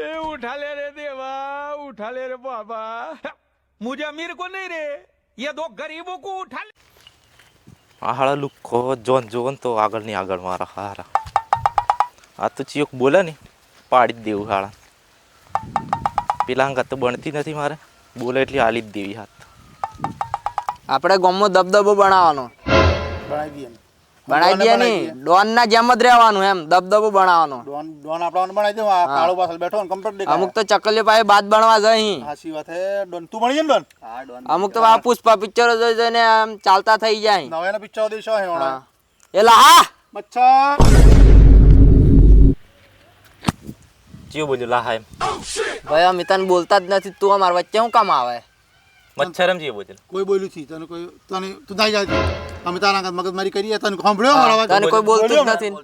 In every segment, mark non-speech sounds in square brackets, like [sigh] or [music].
ए उठा ले रे देवा उठा ले रे बाबा मुझे अमीर को नहीं रे ये दो गरीबों को उठा ले આ હાળા લુખો જોન જોન તો આગળ ની આગળ મારા હારા આ તો ચિયોક બોલે ને પાડી જ દેવું હાળા પેલા અંગત તો બનતી નથી મારે બોલે એટલી હાલી જ દેવી હાથ આપણે ગામમાં દબદબો બનાવવાનો બનાવી દઈએ એમ. બનાવી દઈએ નહીં ડોન ના. જેમ જ રહેવાનું એમ દબદબો બનાવવાનો ડોન ડોન આપણાને બનાવી દઉં આ કાળો પાછળ બેઠો ને કમ્પ્લીટ દેખાય. અમુક તો ચકલીઓ પાસે બાદ બનવા જાય અહીં હાસી વાત હે. ડોન તું બની ડોન હા ડોન અમુક તો આ પુષ્પા પિક્ચરો જોઈ જોઈને આમ ચાલતા થઈ જાય. નવાના પિક્ચર દેશો હે ઓણા. એલા હા. મચ્છા જીવ બોલ્યો લાહા એમ. ભાઈ આ તને બોલતા જ નથી. તું અમાર વચ્ચે શું કામ આવે? મચ્છર એમ જીવ બોલ્યો કોઈ બોલ્યું થી તને કોઈ તને તું નાઈ જાય. અમે તારા આગળ મગજમારી કરીએ તને સાંભળ્યો મારા તને કોઈ બોલતું જ નથી. બોલ,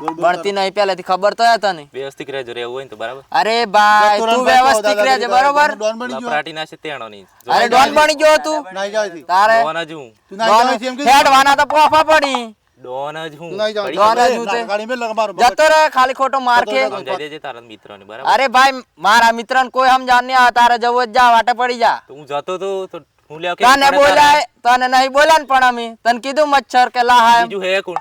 બોલ, ભણતી નહીં પહેલેથી ખબર તો હે તને. વ્યવસ્થિત રહેજો રહેવું હોય તો બરાબર. અરે ભાઈ તું વ્યવસ્થિત રહેજે બરોબર? ડોન બની ગયો. પ્રાટી ના છે તેણો ની અરે ડોન બની ગયો તું. નાઈ જાય તારે ડોન જ હું. તું નાઈ જાય એમ હેડ વાના તો પોફા પડી. ડોન જ હું. ડોન જ હું ગાડી મેલ લગ મારો જતો રે ખાલી ખોટો માર કે દેજે તારા મિત્રોને બરાબર? અરે ભાઈ મારા મિત્ર કોઈ સમજાણ નહીં આવે તારે જવું જ જા વાટે પડી જા. તો હું જતો તો તો હું લ્યા તને બોલાય તને નહીં બોલા ને પણ અમે. તને કીધું મચ્છર કે લા હા બીજું હે કોણ?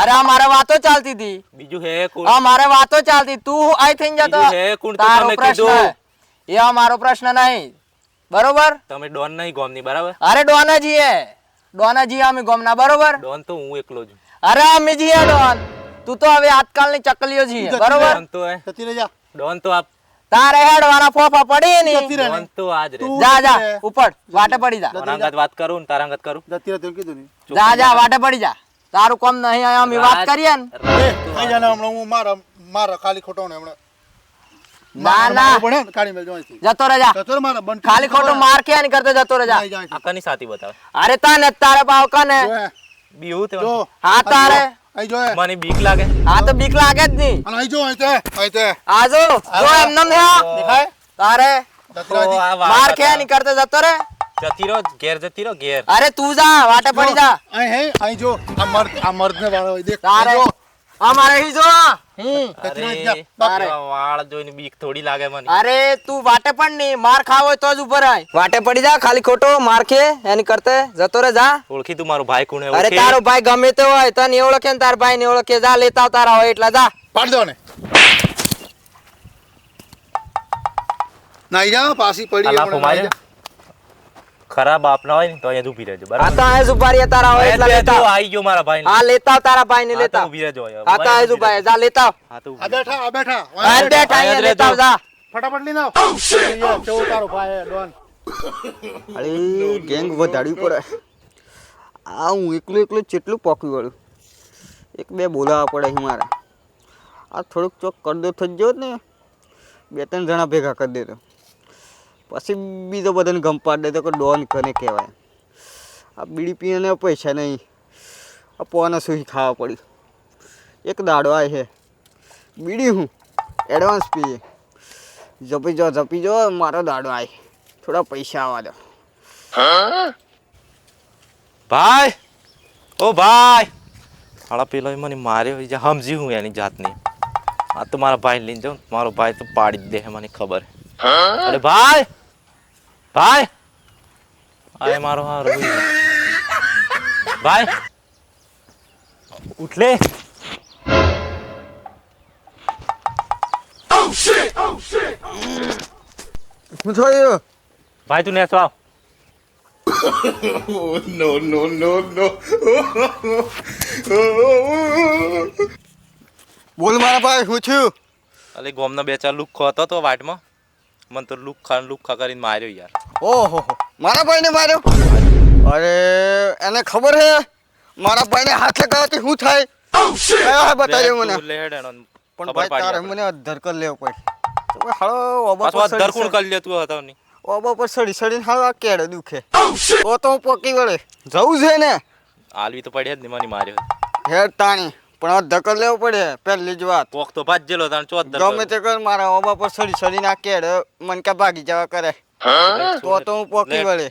અરે આ મારે વાતો ચાલતી હતી. બીજું હે કોણ? આ મારે વાતો ચાલતી તું આઈ થઈ જતો. હે કોણ? તો તારો તમે કીધું. એ અમારો પ્રશ્ન નહીં. બરોબર? તમે ડોન નહીં ગોમની બરાબર? અરે ડોન જીએ ડોન જીએ અમે ગોમના બરોબર? ડોન તો હું એકલો છું. અરે અમે જીએ ડોન. તું તો હવે આજકાલની ચકલીઓ છીએ બરોબર? ડોન તો હે. જતી ડોન તો આપ તારે હેડવાના ફોફા પડી જતી ની રહે તો આજ રે. જા જા ઉપર વાટે પડી જા. મારા વાત કરું ને કરું? જતી રહે તેમ કીધું ને જા જા વાટે પડી જા. તારું કોમ નહીં આયા અમે વાત કરીએ ને. એ ખાઈ જાને હમણાં હું મારા મારા ખાલી ખોટો ને હમણાં ના. ના જતો રે જતો મારા બંધ ખાલી ખોટો માર કે કરતો જતો રજા જા જાય. આ કની સાથી બતાવે? અરે તને તારે પાવ કને બીહુ તે હા તારે. અહીં જો. મને બીક લાગે. આ તો બીક લાગે જ નહીં. અને અહીં જો અહીં તે અહીં તે. આજો જો એમને ને દેખાય? તારે. આ માર કે કરતો જતો રે. જતી રહો ઘેર જતી રહો ઘેર. અરે તું જા વાટે પડી જા અહીં હે અહીં જો. આ મર્દ આ મર્દ ને વાળો દેખ. તારે. અહીં જો. અમારે જો. હું જતી રહે અરે જા. બાપ. રે. આ વાળ જોઈને બીક થોડી લાગે મને. અરે તું વાટે પણ નહીં. માર ખાવો તો જ ઉપર આય વાટે પડી જા ખાલી ખોટો માર ખે એની કરતે જતો રે જા. ઓળખી તું મારો ભાઈ કોણ અરે તારો ભાઈ ગમે તે હોય તને ઓળખે ને તાર ભાઈ ને ઓળખે. જા લેતા તારા હોય એટલા જા. પાડી દો ને. નાઈ જા પાછી પડી આ લાફો હમણાં નાઈ માર્યો. જા. ખરાબ બાપ ના હોય ને તો અહીંયા ઊભી ઊભી રહેજો આ બરાબર તો અહીંયા સુપારી ઊભા તારા હોય એટલે લેતા. આવી ગયો મારા ભાઈ હા લેતા આવ તારા ભાઈ ને લેતા. ઊભી રહેજો આ તો આય સુપારી જા લેતા આ તો આ બેઠા આ બેઠા. આ બેઠા. અહીંયા લેતા. જા. ફટાફટ લઈને આવ. કેવો તારો ભાઈ ડોન? અરે ગેંગ વધારવી પડે. આ હું એકલું એકલું ચેટલું પોકી વળું? એક બે બોલાવવા પડે અહીં મારે. આ થોડુંક ચોક કરદો થઈ ગયો ને બે ત્રણ જણા ભેગા કરી દેતો પછી બીજો બધાને ગમ દે તો કે ડોન કને કહેવાય. આ બીડી પીને પૈસા નહીં. આ પોને સુઈ ખાવા પડ્યું. એક દાડો આવે છે. બીડી હું? એડવાન્સ પીએ. જપી જો જપી જો મારો દાડો આવે થોડા પૈસા આવવા દો. ભાઈ! ઓ ભાઈ! હાડા પેલો મને માર્યો. જે સમજી હું એની જાતની. આ તો મારા ભાઈ લઈને જાઉં મારો ભાઈ તો પાડી જ દે મને ખબર. અરે ભાઈ! ભાઈ. અરે મારો હારો ભાઈ. ઉઠ લે. હું થયું ભાઈ તું નેસો આવ. બોલ મારા ભાઈ શું થયું અલે ગોમનો બે ચાર લુક હતો તો વાટમાં. મને તો લુખા લુખ્ખા કરીને માર્યો યાર. ઓહો મારા ભાઈને માર્યો? અરે એને ખબર હે? મારા ભાઈને હાથે કયાથી શું થાય? કયા હે બતાવ્યો મને? પણ ભાઈ તારે મને અધર કરી લેવો પડે. હાલો ઓબા ધરકુણ કરી લેતું હતો ની સડી- ઓબા પર સડી સડીને હાલો આ કેડે દુખે. તો તો હું પોકી વળે. જવું છે ને? આલવી તો પડ્યા જ ને મને માર્યો. હેડ તાણી. પણ આ કરી લેવો પડે પહેલી જ વાત. પોક તો ભાજેલો તાણ ચોથ ગમે તે કર મારા ઓબા પર સડી સડીને ના કેડ મન કે ભાગી જવા કરે. તો તો હું પોકી વળે.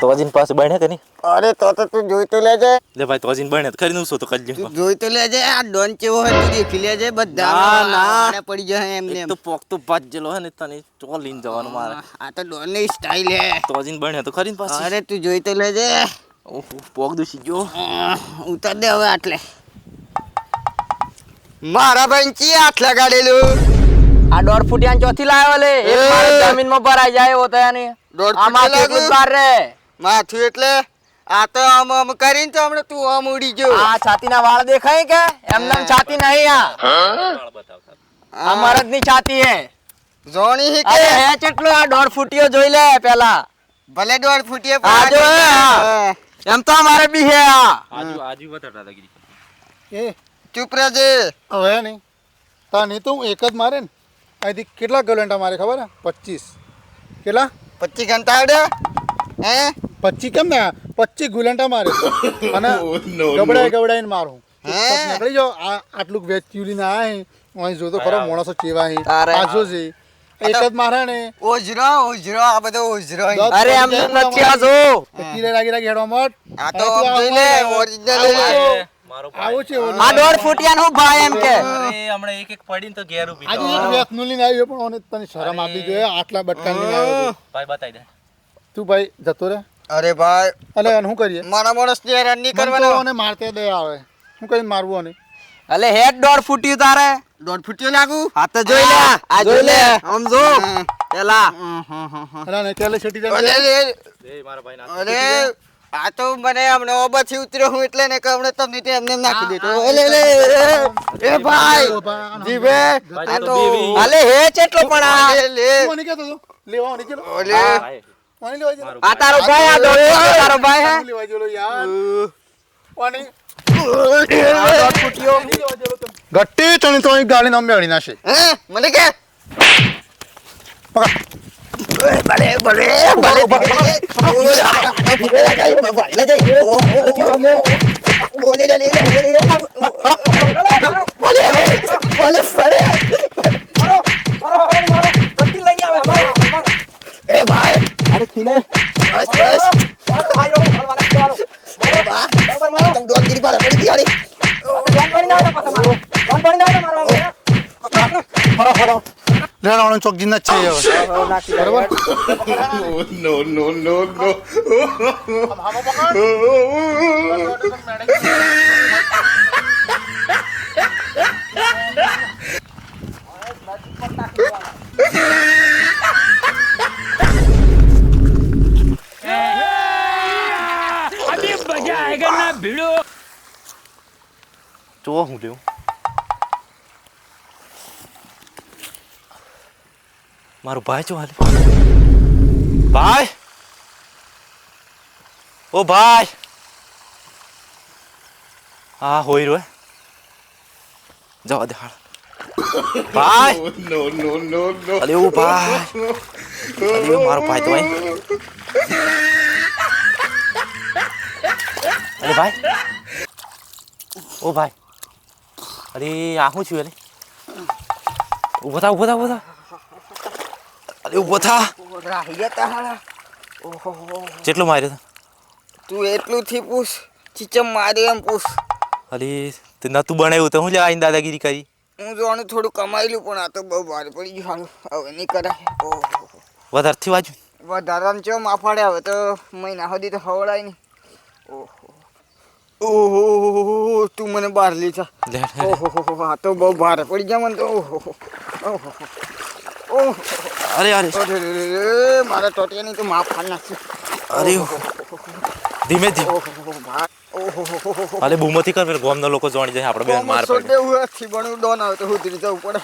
તો પાસે બને કે નહીં? અરે તો તો તું જોઈ તો લેજે. લે ભાઈ તોજીન બને તો ખરી નું તો કરજો. તું જોઈ તો લેજે આ ડોન ચેવો હોય તું દેખી લેજે બધા ના, ના. પડી જાય એમને તો પોક તો ભાજેલો હે ને તને ચો લઈને જવાનું મારે. આ તો ડોનની સ્ટાઈલ હે તોજીન બને તો કરીને પાસે અરે તું જોઈ તો લેજે. દુસી ગયો આહ, દે હવે આટલે મારા ભાઈ ચી હાથ લગાડેલું આ દોઢ ફૂટિયા ચોથી લાવ્યો લે. એ. જમીનમાં ભરાઈ જાય એવો તયાની દોઢ કેટલું બાર રે. માથું એટલે આ તો આમ આમ કરીને તો હમણાં તું આમ ઉડી ગયો. આ છાતીના વાળ દેખાય કે? એમને છાતી નહીં આ. અમારતની છાતી હે. જોણી હી કે? હે કેટલું આ દોઢ ફૂટિયો જોઈ લે પેલા. ભલે દોઢ ફૂટિયો આ જો. એમ તો અમારે બી હે આ. આજુ આજુ વધારે દાદાગીરી એ. ચૂપ રહેજે. હવે નહીં. તાની તો હું એક જ મારે ને. અહીંથી કેટલા ગલંટા મારે ખબર હે? પચીસ. કેટલા? પચીસ ઘંટા આવડે? હે? પચીસ કેમ ને? પચીસ ગુલંટા મારે. અને [laughs] ગબડાઈ ગબડાઈને મારું? નીકળી જાઓ. આ આટલું વેચ ચૂલીને આય અહીં જોતો ખરો માણસો ચેવા અહીં તારે. છે. એક જ મારે ને ઓજરો ઓજરો આ બધો ઓજરો. અરે એમ નથી આ જો કિલે લાગી લાગી હેડો મત આ તો જોઈ લે ઓરિજિનલ આવો છો. મારો આવો છે આ દોઢ ફૂટિયા નું ભાઈ એમ કે. અરે હમણાં એક એક પડીને તો ઘેર ઊભી આજે એક વેચનું લઈને આવ્યો પણ ઓને તને શરમ આપી જોઈએ આટલા બટકા લઈને આવ્યો ભાઈ બતાઈ દે. તું ભાઈ જતો રે. અરે ભાઈ. અલે શું કરીએ? મારા માણસ ને હેરાન નહીં કરવાનો. ઓને મારતે દે આવે. શું કઈ મારવું ઓને? અલે હેડ દોઢ ફૂટ્યું તારે. દોઢ ફૂટ્યો લાગુ? હા તો જોઈ લે. આ જોઈ લે. આમ જો. પેલા. અલા ને ચાલે છટી જાય અરે મારા ભાઈ ના અરે આ તો મને હમણે ઓબથી ઉતર્યો હું એટલે ને કે હમણે તમને તે એમને નાખી દીધો. એલે લે એ ભાઈ જીવે આ તો અલે હે ચેટલો પણ આ? લે. મને કહેતો તો લેવા ઓને ચલો ઓલે મને લેવા આ તારો ભાઈ આ દોઢ તારો ભાઈ હે? લેવા ચલો યાર. ફૂટ્યો ગટ્ટી તને તો અહીં ગાડી નામ મેળી નાશે મને કે? ભલે ભલે ભલે. લેણ ઓને ચોક જીના જ છે હવે બરોબર अभी મારો ભાઈ જો હાલે? ભાઈ? ઓ ભાઈ! હા હોય રહ્યો જવા દે હાલ. ભાઈ! નો નો નો નો અરે ઓ ભાઈ! અરે મારો ભાઈ તો ભાઈ. અરે ભાઈ! ઓ ભાઈ! અરે આ હું છું અરે ઊભો થા ઊભો થા ઊભો થા. અરે ઊભો થા. રાહી જતા હાલા કેટલો માર્યો તા? તું એટલું થી પૂછ ચીચમ મારી એમ પૂછ. અરે તે નતું બનાવ્યું તો હું લે આઈને દાદાગીરી કરી. હું જોવાનું થોડું કમાયેલું પણ આ તો બહુ ભારે પડી ગયું હાલું હવે નહીં કરાય. ઓહો વધારથી વાજુ વધારાને ચો માફાડે હવે તો મહિના સુધી તો હવડાય નહીં. ઓહો ઓહો તું મને બહાર લીધા. ઓહો આ તો બહુ ભારે પડી ગયા મને તો. ઓહો ઓહો અરે અરે મારા ટોટિયાની તો માફ ફાડ નાખશે અરે ધીમે ધીમે અરે બૂમથી કર પેલા ગામના લોકો જોણી જાય આપણે બેન માર પડે હું થીબણું ડોન આવે તો હું ધીરે જવું પડે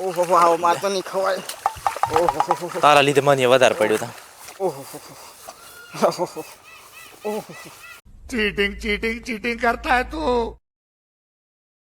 ઓહો હો આવો માર તો નહીં ખવાય ઓહો તારા લીધે મને વધારે પડ્યું તા ઓહો ઓહો ચીટિંગ ચીટિંગ ચીટિંગ કરતા હે તું